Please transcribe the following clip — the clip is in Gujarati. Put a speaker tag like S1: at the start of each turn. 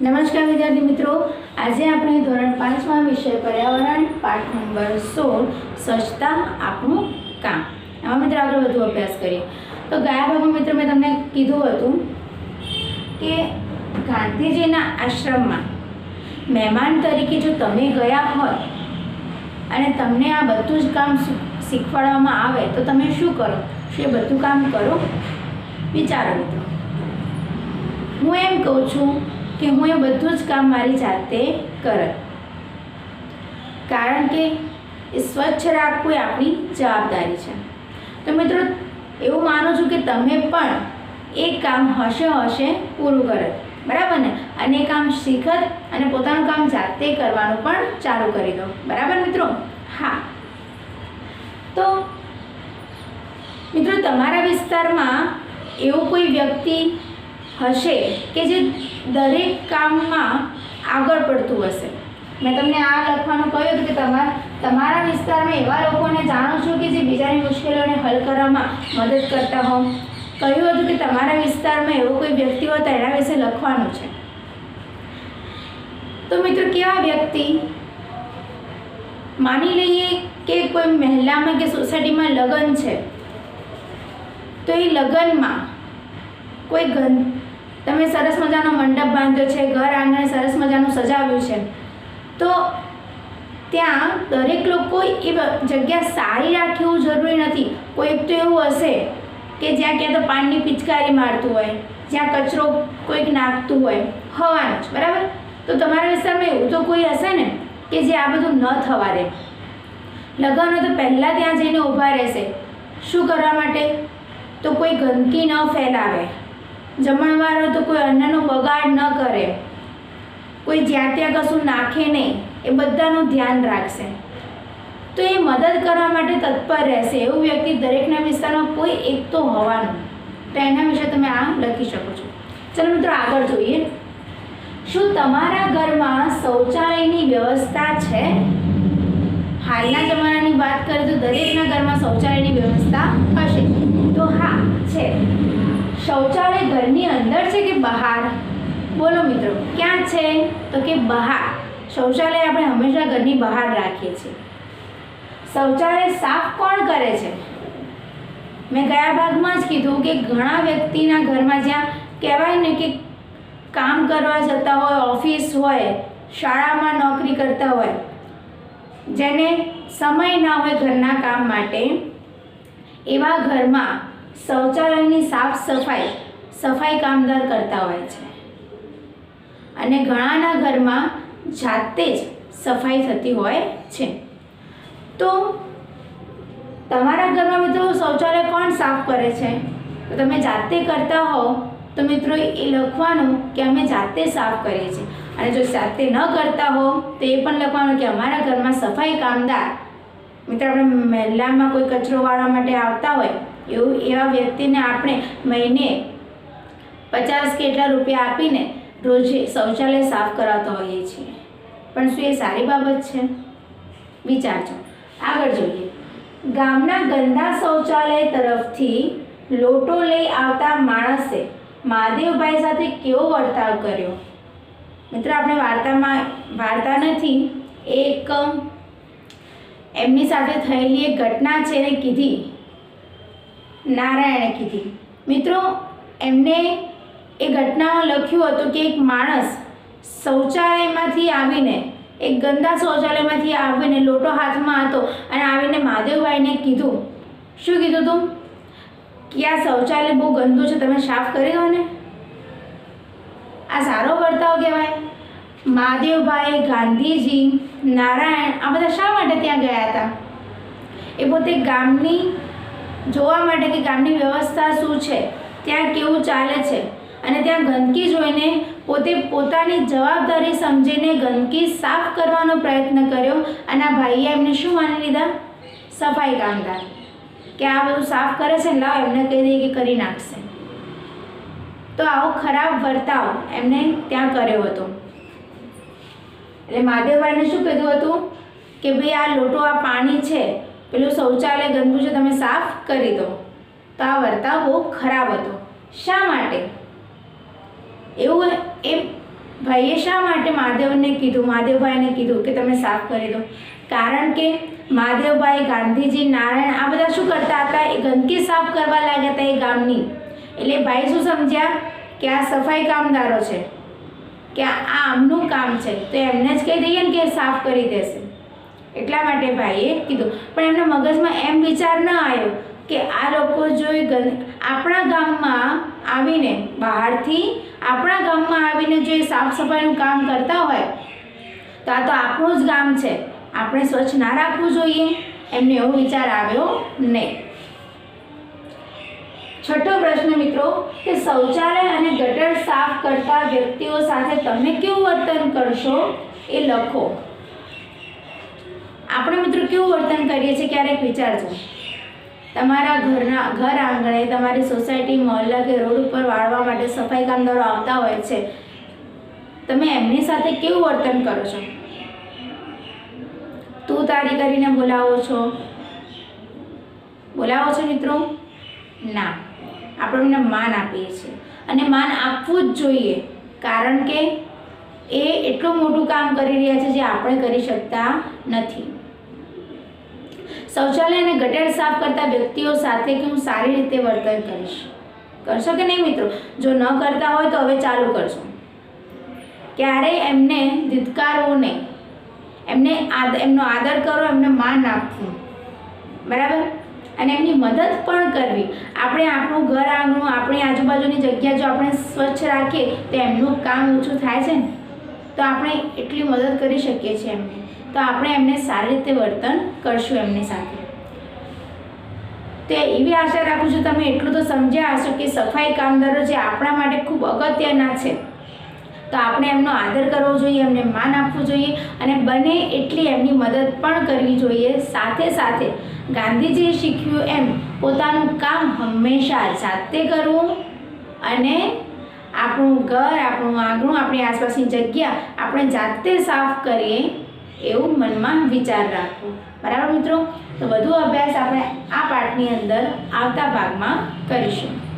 S1: નમસ્કાર વિદ્યાર્થી મિત્રો. આજે આપણે ધોરણ પાંચમાં વિષય પર્યાવરણ, પાઠ નંબર સોળ, સ્વચ્છતા આપણું કામ. એમાં મિત્રો આગળ વધુ અભ્યાસ કરીએ. તો ગયા ભાગમાં મિત્રો મેં તમને કીધું હતું કે ગાંધીજીના આશ્રમમાં મહેમાન તરીકે જો તમે ગયા હોય અને તમને આ બધું જ કામ શીખવાડવામાં આવે, તો તમે શું કરો? એ બધું કામ કરો? વિચારો મિત્રો. હું એમ કહું છું કે હું એ બધું જ કામ મારી જાતે કરત કારણ કે એ સ્વચ્છ રાખવું એ આપણી જવાબદારી છે. તો મિત્રો, એવું માનું છું કે તમે પણ એ કામ હશે હશે પૂરું કરત બરાબર ને? અને એ કામ શીખત અને પોતાનું કામ જાતે કરવાનું પણ ચાલુ કરી દો. બરાબર મિત્રો? હા. તો મિત્રો, તમારા વિસ્તારમાં એવું કોઈ વ્યક્તિ હશે કે જે દરેક કામમાં આગળ પડતું હશે. મેં તમને આ લખવાનું કહ્યું હતું કે તમારા તમારા વિસ્તારમાં એવા લોકોને જાણો છો કે જે બીજાની મુશ્કેલીઓને હલ કરવામાં મદદ કરતા હો કહ્યું હતું કે તમારા વિસ્તારમાં એવો કોઈ વ્યક્તિ હોય તો એના વિશે લખવાનું છે. તો મિત્રો કેવા વ્યક્તિ? માની લઈએ કે કોઈ મહિલામાં કે સોસાયટીમાં લગ્ન છે. તો એ લગ્નમાં કોઈ ગં તમે સરસ મજાનો મંડપ બાંધ્યો છે, ઘર આંગણે સરસ મજાનું સજાવ્યું છે. તો ત્યાં દરેક લોકો એ જગ્યા સારી રાખે એવું જરૂરી નથી. કોઈક તો એવું હશે કે જ્યાં ક્યાં તો પાણીની પિચકારી મારતું હોય, જ્યાં કચરો કોઈક નાખતું હોય, હવાનું જ, બરાબર? તો તમારા વિસ્તારમાં એવું તો કોઈ હશે ને કે જે આ બધું ન થવા દે? લગ્ન તો પહેલાં ત્યાં જઈને ઊભા રહેશે. શું કરવા માટે? તો કોઈ ગંદકી ન ફેલાવે. જમણવાર હોય તો કોઈ અન્નનો બગાડ ન કરે. કોઈ જ્યાં ત્યાં કશું નાખે નહીં, એ બધાનું ધ્યાન રાખશે. તો એ મદદ કરવા માટે તત્પર રહેશે. એવું વ્યક્તિ દરેકના વિસ્તારમાં કોઈ એક તો હોવાનું. તો એના વિશે તમે આ લખી શકો છો. ચલો મિત્રો, આગળ જોઈએ. શું તમારા ઘરમાં શૌચાલયની વ્યવસ્થા છે? હાલના જમાનાની વાત કરીએ તો દરેકના ઘરમાં શૌચાલયની વ્યવસ્થા હશે. તો હા, છે. શૌચાલય ઘરની અંદર છે કે બહાર? બોલો મિત્રો, ક્યાં છે? તો કે બહાર. શૌચાલય આપણે હંમેશા ઘરની બહાર રાખીએ છીએ. શૌચાલય સાફ કોણ કરે છે? મેં ગયા ભાગમાં જ કીધું કે ઘણા વ્યક્તિના ઘરમાં જ્યાં કહેવાય ને કે કામ કરવા જતા હોય, ઓફિસ હોય, શાળામાં નોકરી કરતા હોય, જેને સમય ના હોય ઘરના કામ માટે, એવા ઘરમાં શૌચાલયની સાફ સફાઈ સફાઈ કામદાર કરતા હોય છે. અને ઘણાના ઘરમાં જાતે જ સફાઈ થતી હોય છે. તો તમારા ઘરમાં મિત્રો શૌચાલય કોણ સાફ કરે છે? તો તમે જાતે કરતા હો તો મિત્રો એ લખવાનું કે અમે જાતે સાફ કરીએ છીએ. અને જો જાતે ન કરતા હો તો એ પણ લખવાનું કે અમારા ઘરમાં સફાઈ કામદાર, મિત્રો, આપણે મહેલામાં કોઈ કચરો વાળવા માટે આવતા હોય એવું એવા વ્યક્તિને આપણે મહિને પચાસ કે એટલા રૂપિયા આપીને રોજે શૌચાલય સાફ કરાવતા હોઈએ છીએ. પણ શું એ સારી બાબત છે? વિચારજો. આગળ જોઈએ. ગામના ગંદા શૌચાલય તરફથી લોટો લઈ આવતા માણસે મહાદેવભાઈ સાથે કેવો વર્તાવ કર્યો? મિત્રો, આપણે વાર્તામાં, વાર્તા નથી એક એમની સાથે થયેલી એક ઘટના છે એને કીધી. નારાયણે કીધી. મિત્રો, એમને એ ઘટનામાં લખ્યું હતું કે એક માણસ શૌચાલયમાંથી આવીને, એક ગંદા શૌચાલયમાંથી આવીને લોટો હાથમાં હતો અને આવીને મહાદેવભાઈને કીધું. શું કીધું તું? કે આ શૌચાલય બહુ ગંદુ છે, તમે સાફ કરી દો ને. આ સારો વર્તાવ કહેવાય. મહાદેવભાઈ, ગાંધીજી, નારાયણ આ બધા શા માટે ત્યાં ગયા હતા? એ પોતે ગામની જોવા માટે કે ગામની વ્યવસ્થા શું છે? ત્યાં કેવું ચાલે છે? અને ત્યાં ગંદકી જોઈને પોતે પોતાની જવાબદારી સમજીને ગંદકી સાફ કરવાનો પ્રયત્ન કર્યો અને આ ભાઈએ એમને શું માની લીધા? સફાઈ કામદાર. કે આ બધું સાફ કરે છે? ને લાવ, એમને કહી દઈએ કે કરી નાખશે. તો આવો ખરાબ વર્તાવ એમને ત્યાં કર્યો હતો. એટલે મહાદેવભાઈને શું કીધું હતું? કે ભાઈ આ લોટો આ પાણી છે પેલું શૌચાલય ગંદુ છે, તમે સાફ કરી દો. તો આ વર્તાવ બહુ ખરાબ હતો. શા માટે? એવું એ ભાઈએ શા માટે મહાદેવને કીધું? મહાદેવભાઈને કીધું કે તમે સાફ કરી દો. કારણ કે મહાદેવભાઈ ગાંધીજી, નારાયણ આ બધા શું કરતા હતા? એ ગંદકી સાફ કરવા લાગ્યા હતા એ ગામની. એટલે ભાઈ શું સમજ્યા? કે આ સફાઈ કામદારો છે. કે આ આમનું કામ છે. તો એમને જ કહી દઈએ ને કે સાફ કરી દેશે. એટલા માટે ભાઈએ કીધું. પણ એમના મગજમાં એમ વિચાર ન આવ્યો કે આ લોકો જો આપણા ગામમાં આવીને, બહારથી આપણા ગામમાં આવીને જો એ સાફ સફાઈનું કામ કરતા હોય, તો આ તો આપણું જ ગામ છે. આપણે સ્વચ્છ ના રાખવું જોઈએ. એમને એવો વિચાર આવ્યો નહીં. છઠ્ઠો પ્રશ્ન મિત્રો, કે શૌચાલય અને ગટર સાફ કરતા વ્યક્તિઓ સાથે તમે કેવું વર્તન કરશો એ લખો. આપણે મિત્રો કેવું વર્તન કરીએ છીએ, ક્યારેક વિચારજો. તમારા ઘરના, ઘર આંગણે તમારી સોસાયટી મહોલ્લા કે રોડ ઉપર વાળવા માટે સફાઈ કામદારો આવતા હોય છે. તમે એમની સાથે કેવું વર્તન કરો છો? તું તારી કરીને બોલાવો છો? બોલાવો છો મિત્રો? ના. આપણે એમને માન આપીએ છીએ. અને માન આપવું જ જોઈએ. કારણ કે એ એટલું મોટું કામ કરી રહ્યા છે જે આપણે કરી શકતા નથી. શૌચાલય અને ગટર સાફ કરતા વ્યક્તિઓ સાથે કે હું સારી રીતે વર્તન કરીશ? કરશો કે નહીં મિત્રો? જો ન કરતા હોય તો હવે ચાલુ કરશો ક્યારેય એમને ધિતકારવું નહીં. એમને એમનો આદર કરો, એમને માન આપવું બરાબર? અને એમની મદદ પણ કરવી. આપણે આપણું ઘર આંગણું, આપણી આજુબાજુની જગ્યા જો આપણે સ્વચ્છ રાખીએ, તો એમનું કામ ઓછું થાય છે ને? તો આપણે એટલી મદદ કરી શકીએ છીએ એમને. તો આપણે એમને સારી રીતે વર્તન કરશું એમની સાથે. તે એવી આશા રાખું છું તમે એટલું તો સમજ્યા હશો કે સફાઈ કામદારો જે આપણા માટે ખૂબ અગત્યના છે, તો આપણે એમનો આદર કરવો જોઈએ, એમને માન આપવું જોઈએ અને બને એટલી એમની મદદ પણ કરવી જોઈએ. સાથે સાથે ગાંધીજીએ શીખ્યું એમ, પોતાનું કામ હંમેશા જાતે કરવું અને આપણું ઘર, આપણું આંગણું, આપણી આસપાસની જગ્યા આપણે જાતે સાફ કરીએ એવું મનમાં વિચાર રાખવો બરાબર મિત્રો? તો વધુ અભ્યાસ આપણે આ પાઠની અંદર આવતા ભાગમાં કરીશું.